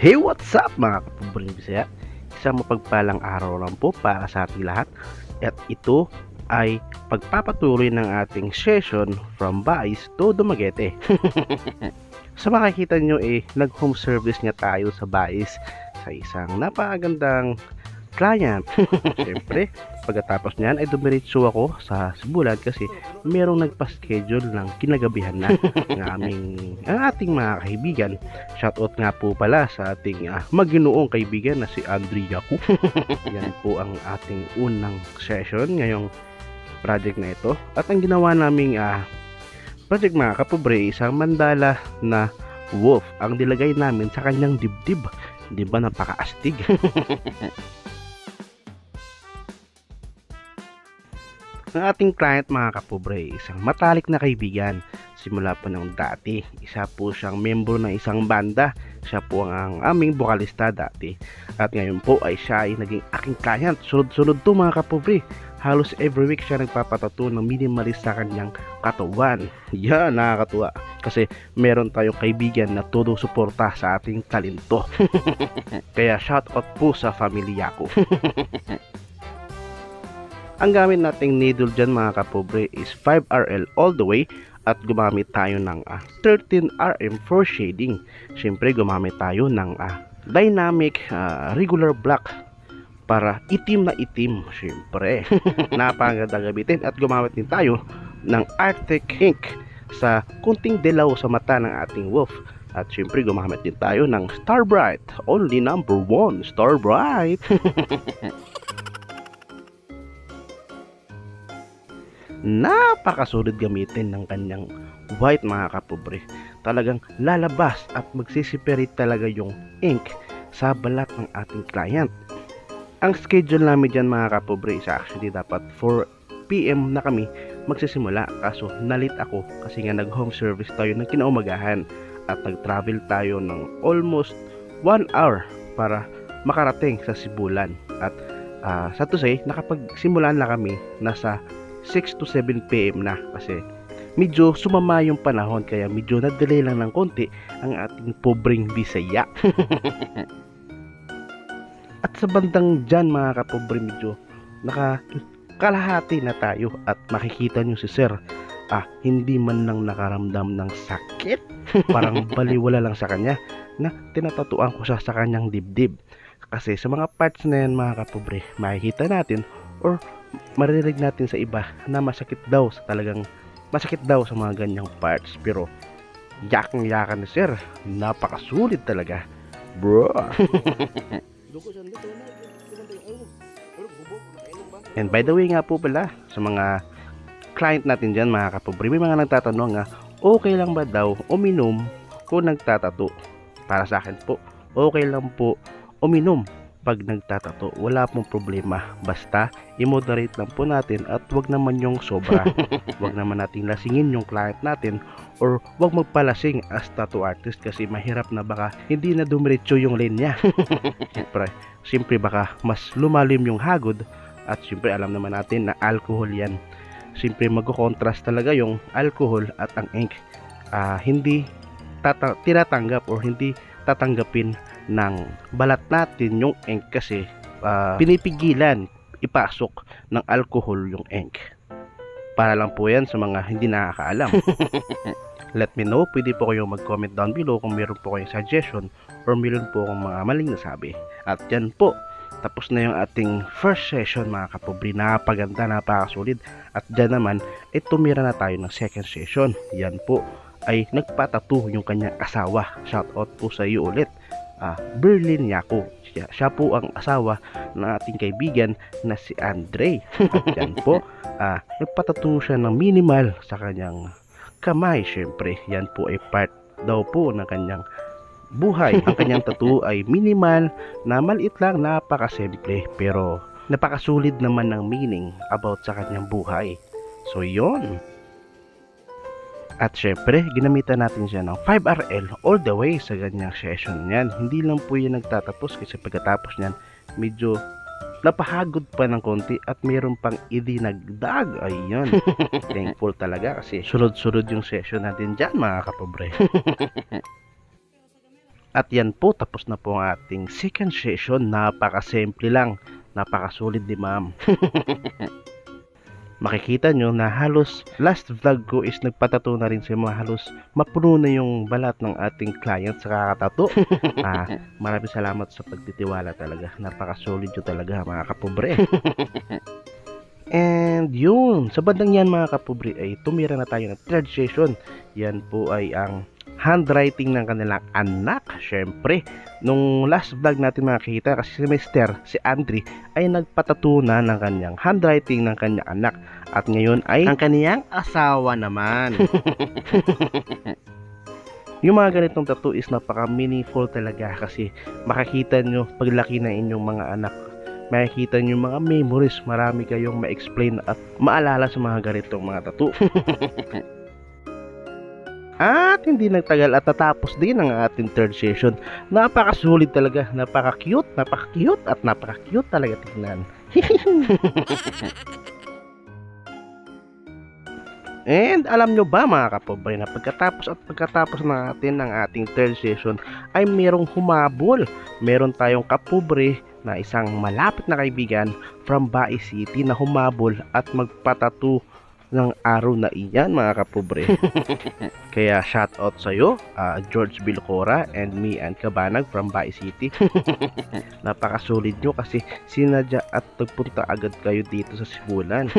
Hey, what's up mga kapobreng Bisaya? Isang mapagpalang araw lang po para sa ating lahat. At ito ay pagpapatuloy ng ating session from Bais to Dumaguete. sa makikita nyo eh, nag-home service nga tayo sa Bais sa isang napakagandang client. Siyempre, pagkatapos niyan ay dumiretso ako sa Sibulan kasi merong nagpa-schedule ng kinagabihan na ng aming ang ating mga kaibigan. Shoutout nga po pala sa ating ah, maginoong kaibigan na si Andrea ko. Yan po ang ating unang session ngayong project na ito. At ang ginawa naming ah, project mga kapobre, isang mandala na wolf ang nilagay namin sa kanyang dibdib. Di ba napakaastig? Ang ating client mga kapobre, isang matalik na kaibigan. Simula pa ng dati, isa po siyang membro ng isang banda. Siya po ang aming vokalista dati. At ngayon po ay siya ay naging aking client. Sunod-sunod to mga kapobre. Halos every week siya nagpapatato ng minimalist sa kanyang katawan. Yan, nakakatuwa. Kasi meron tayong kaibigan na todo suporta sa ating talento. Kaya shoutout po sa pamilya ko. Ang gamit nating needle dyan mga kapobre is 5RL all the way at gumamit tayo ng ah, 13RM for shading. Siyempre gumamit tayo ng ah, dynamic ah, regular black para itim na itim. Siyempre, napakaganda gamitin at gumamit din tayo ng Arctic ink sa kunting dilaw sa mata ng ating wolf. At syempre gumamit din tayo ng Star Bright. Only number one, Star napakasulit gamitin ng kanyang white mga kapobre. Talagang lalabas at magsisiperate talaga yung ink sa balat ng ating client. Ang schedule namin dyan mga kapobre is actually dapat 4 PM na kami magsisimula kaso nalit ako kasi nga nag home service tayo ng kinaumagahan at nag-travel tayo ng almost 1 hour para makarating sa Sibulan at uh, sa to say nakapagsimulan na kami nasa 6 to 7 PM na kasi medyo sumama yung panahon kaya medyo na-delay lang ng konti ang ating pobreng Bisaya. at sa bandang dyan mga kapobre medyo naka kalahati na tayo at makikita nyo si Sir. Ah, hindi man lang nakaramdam ng sakit. Parang baliwala lang sa kanya na tinatatuan ko siya sa kanyang dibdib. Kasi sa mga parts na yan mga kapobre makikita natin or maririnig natin sa iba na masakit daw sa talagang masakit daw sa mga ganyang parts. Pero yakang yakan ni sir. Napakasulit talaga. Bro. And by the way nga po pala sa mga client natin dyan mga kapobre may mga nagtatanong nga okay lang ba daw uminom kung nagtatato? Para sa akin po okay lang po uminom pag nagtatato, wala pong problema. Basta, i-moderate lang po natin at wag naman yung sobra. wag naman nating lasingin yung client natin or wag magpalasing as tattoo artist kasi mahirap na baka hindi na dumiretso yung linya. siyempre, siyempre baka mas lumalim yung hagod at siyempre alam naman natin na alcohol yan. Siyempre magko-contrast talaga yung alcohol at ang ink. Uh, hindi tata- tinatanggap or hindi tatanggapin ng balat natin yung ink kasi uh, pinipigilan ipasok ng alcohol yung ink. Para lang po yan sa mga hindi nakakaalam. Let me know, pwede po kayong mag-comment down below kung meron po kayong suggestion or meron po akong mga maling nasabi. At yan po, tapos na yung ating first session mga kapobri. Napaganda, napakasulit. At dyan naman, eh tumira na tayo ng second session. Yan po, ay nagpatato yung kanyang asawa. Shoutout po sa iyo ulit uh, Berlin Yako. Siya, siya po ang asawa ng ating kaibigan na si Andre. At yan po, uh, nagpatato siya ng minimal sa kanyang kamay. Siyempre, yan po ay part daw po ng kanyang buhay. Ang kanyang tattoo ay minimal na maliit lang, napakasimple. Pero napakasulit naman ng meaning about sa kanyang buhay. So, yon at syempre, ginamitan natin siya ng 5RL all the way sa ganyang session niyan. Hindi lang po yan nagtatapos kasi pagkatapos niyan, medyo napahagod pa ng konti at mayroon pang idinagdag. Ayun. Thankful talaga kasi sunod-sunod yung session natin dyan mga kapobre. At yan po, tapos na po ang ating second session. Napakasimple lang. Napakasulit ni ma'am. Makikita nyo na halos last vlog ko is nagpatato na rin si mga halos mapuno na yung balat ng ating client sa kakatato. ah, maraming salamat sa pagtitiwala talaga. Napakasulit nyo talaga mga kapobre. And yun, sa bandang yan mga kapobre ay tumira na tayo ng third session. Yan po ay ang handwriting ng kanilang anak. Syempre, nung last vlog natin makikita kasi si Mr. si Andre ay nagpatato na ng kanyang handwriting ng kanyang anak. At ngayon ay ang kanyang asawa naman. Yung mga ganitong tattoo is napaka meaningful talaga kasi makakita nyo paglaki ng inyong mga anak makikita nyo mga memories marami kayong ma-explain at maalala sa mga ganitong mga tattoo At hindi nagtagal at natapos din ang ating third session. Napakasulit talaga, napaka-cute, napaka-cute at napaka-cute talaga tingnan. And alam nyo ba mga kapobre na pagkatapos at pagkatapos natin ng ating third session ay merong humabol. Meron tayong kapobre na isang malapit na kaibigan from Bae City na humabol at magpatato ng araw na iyan mga kapobre. Kaya shout out sa iyo, George Bilcora and me and Kabanag from Bae City. Napakasulit nyo kasi sinadya at nagpunta agad kayo dito sa Sibulan.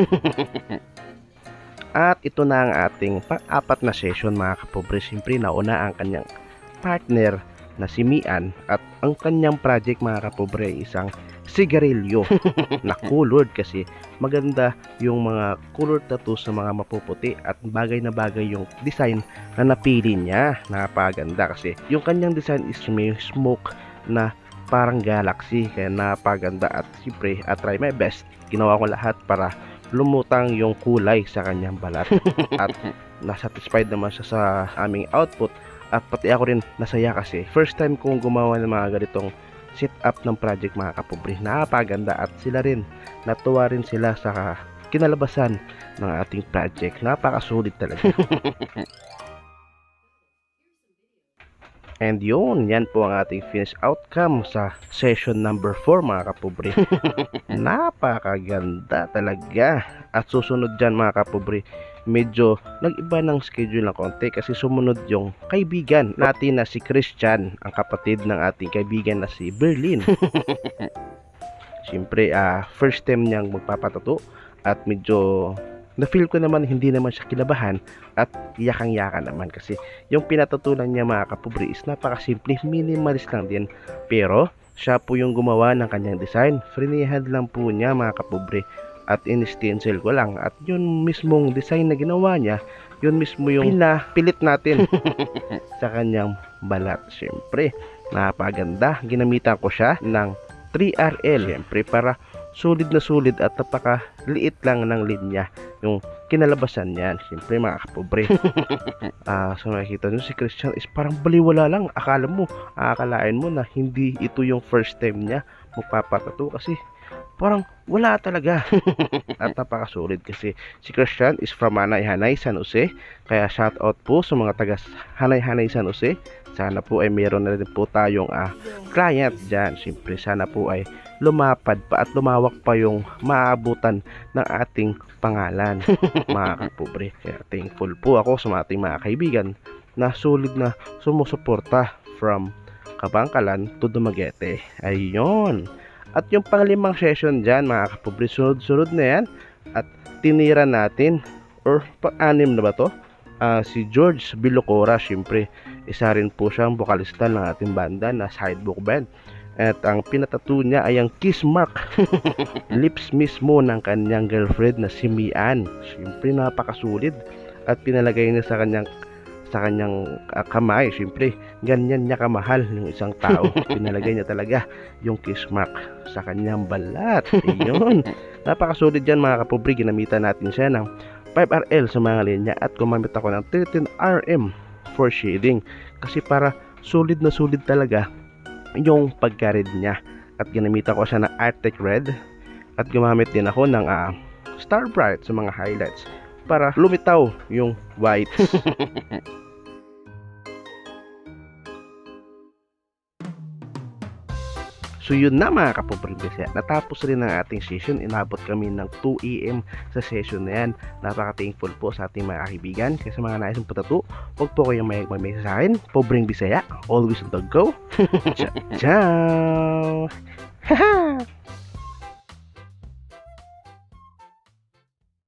At ito na ang ating pang-apat na session mga kapobre. Siyempre nauna ang kanyang partner na si Mian at ang kanyang project mga kapobre ay isang sigarilyo na colored kasi maganda yung mga colored tattoo sa mga mapuputi at bagay na bagay yung design na napili niya. Napaganda kasi yung kanyang design is may smoke na parang galaxy kaya napaganda at siyempre at try my best. Ginawa ko lahat para lumutang yung kulay sa kanyang balat at nasatisfied naman siya sa aming output at pati ako rin nasaya kasi first time kong gumawa ng mga ganitong set up ng project mga kapobre napaganda at sila rin natuwa rin sila sa kinalabasan ng ating project napakasulit talaga And yun, yan po ang ating finished outcome sa session number 4 mga kapobre. Napakaganda talaga. At susunod dyan mga kapobre, medyo nag-iba ng schedule ng konti kasi sumunod yung kaibigan natin na si Christian, ang kapatid ng ating kaibigan na si Berlin. Siyempre, uh, first time niyang magpapatato at medyo na-feel ko naman hindi naman siya kinabahan at yakang-yaka naman kasi yung pinatutunan niya mga kapobre is napakasimple, minimalist lang din. Pero siya po yung gumawa ng kanyang design. Freehand lang po niya mga kapobre at in-stencil ko lang at yun mismong design na ginawa niya yun mismo yung pinapilit natin sa kanyang balat syempre napaganda ginamitan ko siya ng 3RL syempre para sulit na sulit at napakaliit lang ng linya yung kinalabasan niyan. Siyempre mga kapobre. Ah, uh, so nakikita nyo si Christian is parang baliwala lang. Akala mo, akalain mo na hindi ito yung first time niya magpapatato kasi parang wala talaga. At napakasulit kasi si Christian is from Hanay Hanay, San Jose. Kaya shout out po sa mga taga Hanay Hanay, San Jose. Sana po ay meron na rin po tayong uh, client dyan. Siyempre sana po ay lumapad pa at lumawak pa yung maabutan ng ating pangalan mga kapobre. Kaya thankful po ako sa ating mga kaibigan na solid na sumusuporta from Kabangkalan to Dumaguete. Ayun. At yung panglimang session dyan mga kapobre, sunod-sunod na yan. At tinira natin or pa-anim na ba to? Uh, si George Bilocora, syempre, isa rin po siyang vokalista ng ating banda na Sidebook Band. At ang pinatato niya ay ang kiss mark. Lips mismo ng kanyang girlfriend na si Mian. Siyempre napakasulit. At pinalagay niya sa kanyang sa kanyang uh, kamay. Siyempre, ganyan niya kamahal yung isang tao. Pinalagay niya talaga yung kiss mark sa kanyang balat. Ayun. Napakasulit dyan mga kapobri. Ginamitan natin siya ng 5RL sa mga linya at gumamit ako ng 13RM for shading. Kasi para solid na solid talaga yung pagka-red niya at ginamitan ko siya ng Arctic Red at gumamit din ako ng uh, Star Bright sa mga highlights para lumitaw yung white So yun na mga kapobreng Bisaya. Natapos rin ang ating session. Inabot kami ng 2 AM sa session na yan. Napaka-thankful po sa ating mga kaibigan. Kasi sa mga nais mong patato, huwag po kayong may mag-message sa akin. Pobreng Bisaya. Always on the go. Ciao! Ciao! Haha!